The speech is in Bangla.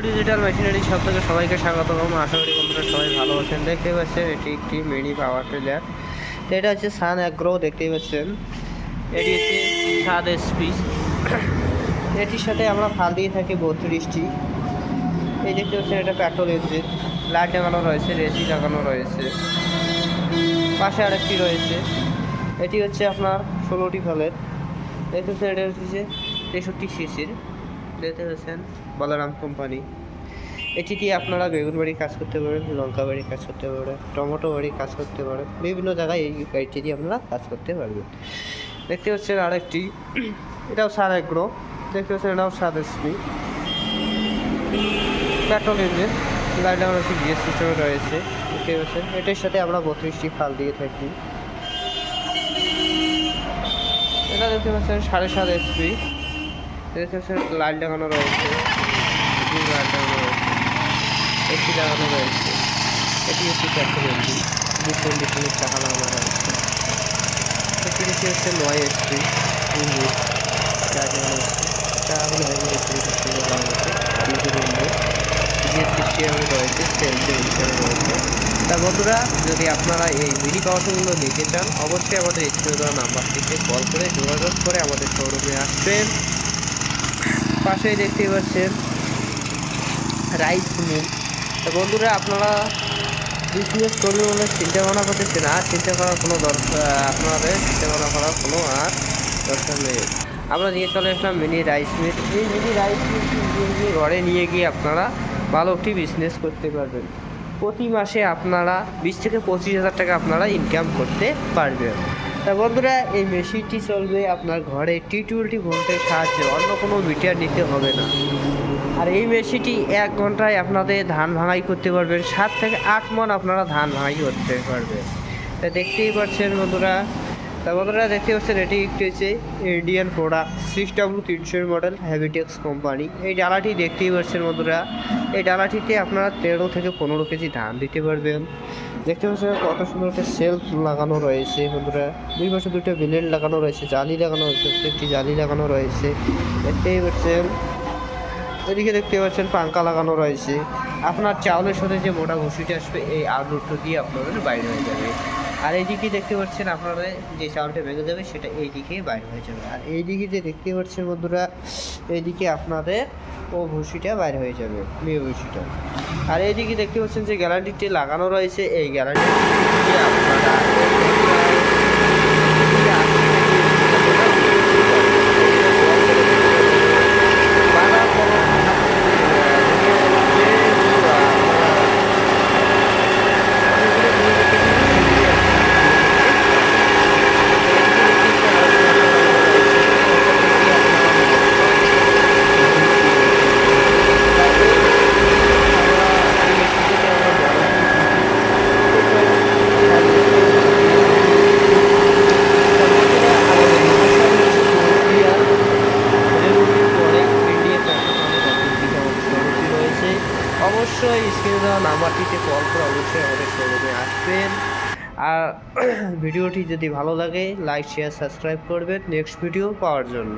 ডিজিটাল মেশিনারি সব থেকে সবাইকে স্বাগত আশা করি বন্ধুরা সবাই ভালো আছেন। দেখতে পাচ্ছেন, এটি একটি মিনি পাওয়ার টিলার এটা হচ্ছে সান অ্যাগ্রো দেখতেই পাচ্ছেন। এটি হচ্ছে সাত এসপি এটির সাথে আমরা ফাল দিয়ে থাকি বত্রিশটি। এই দেখতে পাচ্ছেন, এটা পেট্রোল ইঞ্জিন লাইট লাগানো রয়েছে রেসি লাগানো রয়েছে। পাশে আরেকটি রয়েছে। এটি হচ্ছে আপনার ষোলোটি ফলের দেখতে পাচ্ছেন, এটা হচ্ছে তেষট্টি সিসির দেখতে পাচ্ছেন বলরাম কোম্পানি। এটি দিয়ে আপনারা বেগুন বাড়ি কাজ করতে পারেন, লঙ্কা বাড়ি কাজ করতে পারেন, টমেটো বাড়ি কাজ করতে পারেন? বিভিন্ন জায়গায় এই গাড়িটি দিয়ে আপনারা কাজ করতে পারবেন। দেখতে পাচ্ছেন আরেকটি। এটাও সার এগ্রো দেখতে পাচ্ছেন এটাও সাত এসপি পেট্রোল ইঞ্জিন। লাইট আমরা হচ্ছে জিএস সিস্টেমে রয়েছে। দেখতে পাচ্ছেন, এটার সাথে আমরা বত্রিশটি ফাল দিয়ে থাকি। এটা দেখতে পাচ্ছেন সাড়ে সাত এসপি লাইট লাগানো রয়েছে লাইট লাগানো রয়েছে, এসি লাগানো রয়েছে। এটি হচ্ছে পেট্রোল ইঞ্জিন দুশো লিটারের টাকা লাগানো রয়েছে। এটি হচ্ছে নয় এসপি সিস্টেমে রয়েছে বন্ধুরা, যদি আপনারা এই মিনি পাওয়ারগুলো নিতে চান, অবশ্যই আমাদের স্ক্রিনে দেওয়া নাম্বারটিতে কল করে যোগাযোগ করে আমাদের শোরুমে আসবেন। পাশেই দেখতে পাচ্ছেন রাইস মিল। তা বন্ধুরা, আপনারা বিজনেস করবে বলে চিন্তা ভাবনা করতেছেন, আর চিন্তা করার কোনো দরকার আপনাদের চিন্তা ভাবনা করার কোনো আর দরকার নেই। আমরা নিয়ে চলে আসলাম মিনি রাইস মিল। এই মিনি রাইস মিল ঘরে নিয়ে গিয়ে আপনারা ভালো একটি বিজনেস করতে পারবেন। প্রতি মাসে আপনারা বিশ থেকে পঁচিশ হাজার টাকা আপনারা ইনকাম করতে পারবেন। তা বন্ধুরা, এই মেশিনটি চলবে আপনার ঘরে। টি টোয়েন্টি ভোল্টের সাহায্যে, অন্য কোনো মিটার নিতে হবে না। আর এই মেশিনটি এক ঘন্টায় আপনাদের ধান ভাঙাই করতে পারবেন। সাত থেকে আট মন আপনারা ধান ভাঙাই করতে পারবেন। তা দেখতেই পাচ্ছেন বন্ধুরা। তা বন্ধুরা, দেখতে পাচ্ছেন, এটি একটি হচ্ছে ইন্ডিয়ান প্রোডাক্ট সিক্স ডাব্লু তিনশোর মডেল হ্যাবিটেক্স কোম্পানি এই ডালাটি দেখতেই পাচ্ছেন বন্ধুরা। এই ডালাটিতে আপনারা তেরো থেকে পনেরো কেজি ধান দিতে পারবেন। দেখতে পাচ্ছেন কত সুন্দর একটা সেলফ লাগানো রয়েছে, বন্ধুরা। দুই পাশে দুটো বিলেট লাগানো রয়েছে, জালি লাগানো রয়েছে একটি জালি লাগানো রয়েছে। দেখতেই পাচ্ছেন এদিকে দেখতে পাচ্ছেন পাঙ্কা লাগানো রয়েছে। আপনার চাউলের সাথে যে মোটা ভুসিটা আসবে, এই আলুটো দিয়ে আপনাদের বাইরে হয়ে যাবে। আর এইদিকে দেখতে পাচ্ছেন আপনারা যে চাউলটা ভেঙে যাবে, সেটা এই দিকে বাইরে হয়ে যাবে। আর এইদিকে যে দেখতে পাচ্ছেন বন্ধুরা, এইদিকে আপনাদের ও ভুসিটা বাইরে হয়ে যাবে, মেয়ে ভুসিটা আর এইদিকে দেখতে পাচ্ছেন যে গ্যালারিটি লাগানো রয়েছে, এই গ্যালারিটি আপনারা অবশ্যই স্ক্রিনে দেওয়া নাম্বারটিতে কল করে অবশ্যই আমাদের শোরুমে আসবেন। আর ভিডিওটি যদি ভালো লাগে লাইক শেয়ার সাবস্ক্রাইব করবেন নেক্সট ভিডিও পাওয়ার জন্য।